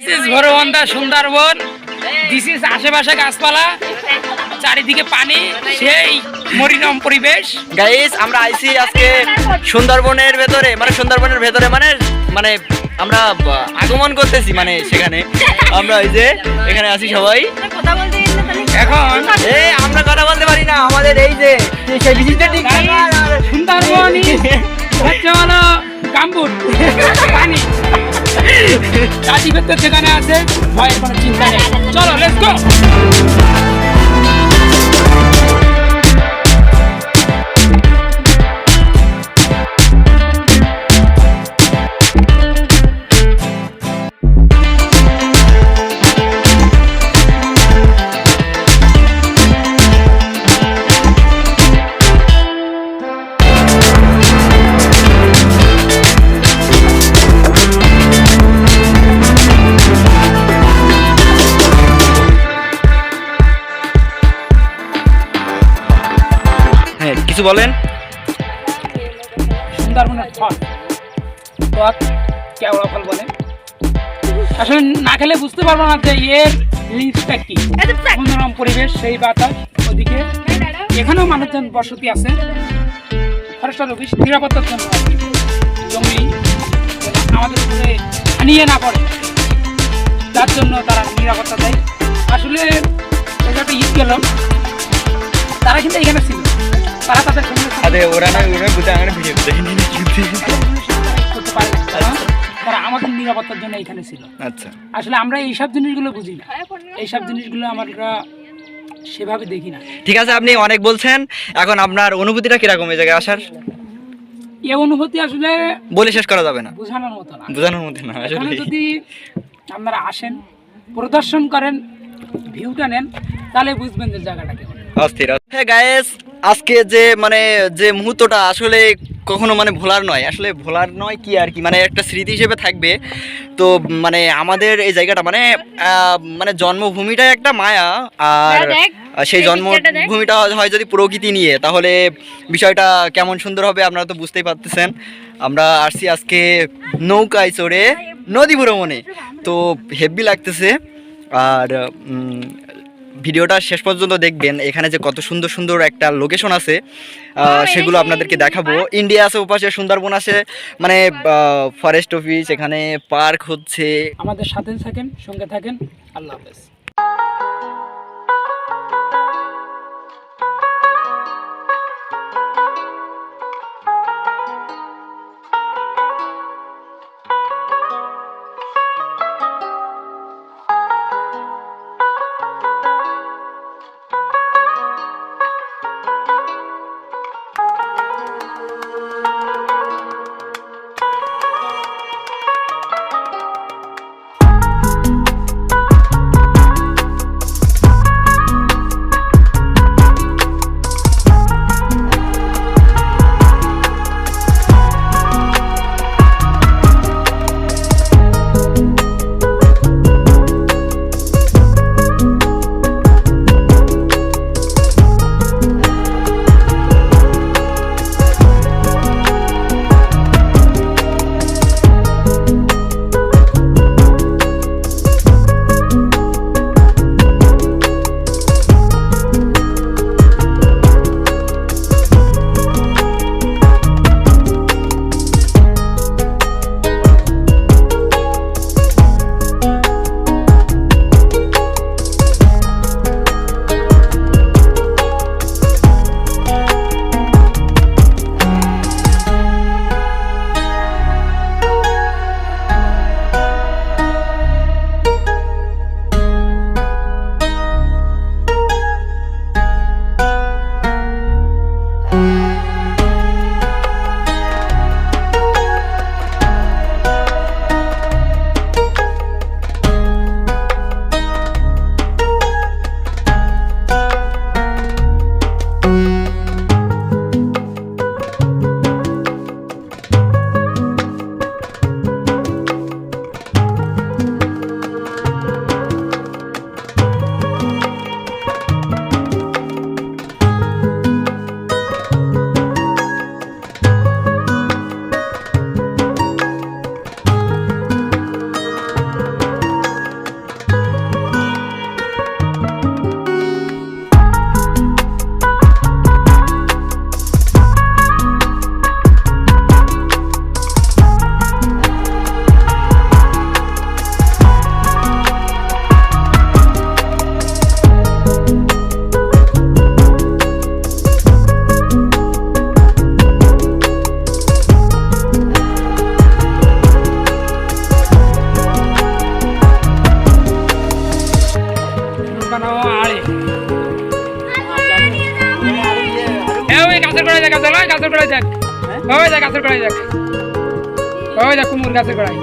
This is ভরবন্দা Sundarbans this is আশেপাশে গাছপালা চারিদিকে পানি সেই মরিনম পরিবেশ গাইস আমরা আইছি আজকে সুন্দরবনের ভেতরে মানে সুন্দরবনের ভেতরে মানে মানে আমরা আগমন করতেছি মানে সেখানে আমরা এই যে এখানে আছি সবাই এখন এ আমরা কথা বলতে পারি না আমাদের এই যে সেই বিচিত্র ঠিকানা সুন্দরবন হচ্ছে হলো পানি জাতিভেদ যেখানে আছে ভয়ের কোনো চিন্তা নেই। চলো লেটস গো কিছু বলেন। সুন্দরবনের ফল। টক কেওড়া ফল বলে। আসলে না খেলে বুঝতে পারব না যে এর কি। মনোরম পরিবেশ সেই বাতাস ওদিকে। এখানেও মানুষজন বসতি আছে। ফরেস্টার অফিস নিরাপত্তার জন্য। আমাদের উপরে হানিয়ে না পড়ে। তার জন্য তারা নিরাপত্তা দেয়। আসলে এটা একটা ঈদ গেল। তারা কিন্তু এখানে ছিল। তারা ওরা ওরা বুঝে আমার ভিডিও আমাদের নিরাপত্তার জন্য এখানে ছিল আচ্ছা। আসলে আমরা এইসব জিনিসগুলো বুঝি না। এইসব জিনিসগুলো আমরা সেভাবে দেখি না। ঠিক আছে আপনি অনেক বলছেন। এখন আপনার অনুভূতিটা কীরকম এই জায়গায় আসার? এই অনুভূতি আসলে বলে শেষ করা যাবে না। বোঝানোর মতো না। বোঝানোর মধ্যে না আসলে। যদি আপনারা আসেন পরিদর্শন করেন ভিউটা নেন তাহলে বুঝবেন যে জায়গাটা কেমন। অস্থির। হ্যাঁ গায়েস আজকে যে মানে যে মুহূর্তটা আসলে কখনো মানে ভোলার নয়। আসলে ভোলার নয় কি আর কি মানে একটা স্মৃতি হিসেবে থাকবে। তো মানে আমাদের এই জায়গাটা মানে মানে জন্মভূমিটাই একটা মায়া। আর আর সেই। জন্মভূমিটা হয় যদি প্রকৃতি নিয়ে তাহলে বিষয়টা কেমন সুন্দর হবে আপনারা তো বুঝতেই পারতেছেন। আমরা আসছি আজকে নৌকায় চড়ে নদী ভ্রমণে। তো হেভি লাগতেছে। আর ভিডিওটা শেষ পর্যন্ত দেখবেন। এখানে যে কত সুন্দর সুন্দর একটা লোকেশন আছে সেগুলো আপনাদেরকে দেখাবো। ইন্ডিয়া আছে ওপাশে সুন্দরবন আছে মানে ফরেস্ট অফিস এখানে পার্ক হচ্ছে। আমাদের সাথে থাকেন সঙ্গে থাকেন। আল্লাহ হাফেজ। গাছের গোড়ায় দেখ গাছের গোড়ায় দেখ ওই দেখ গাছের গোড়ায় দেখ ওই দেখ কুমুর গাছের গোড়ায়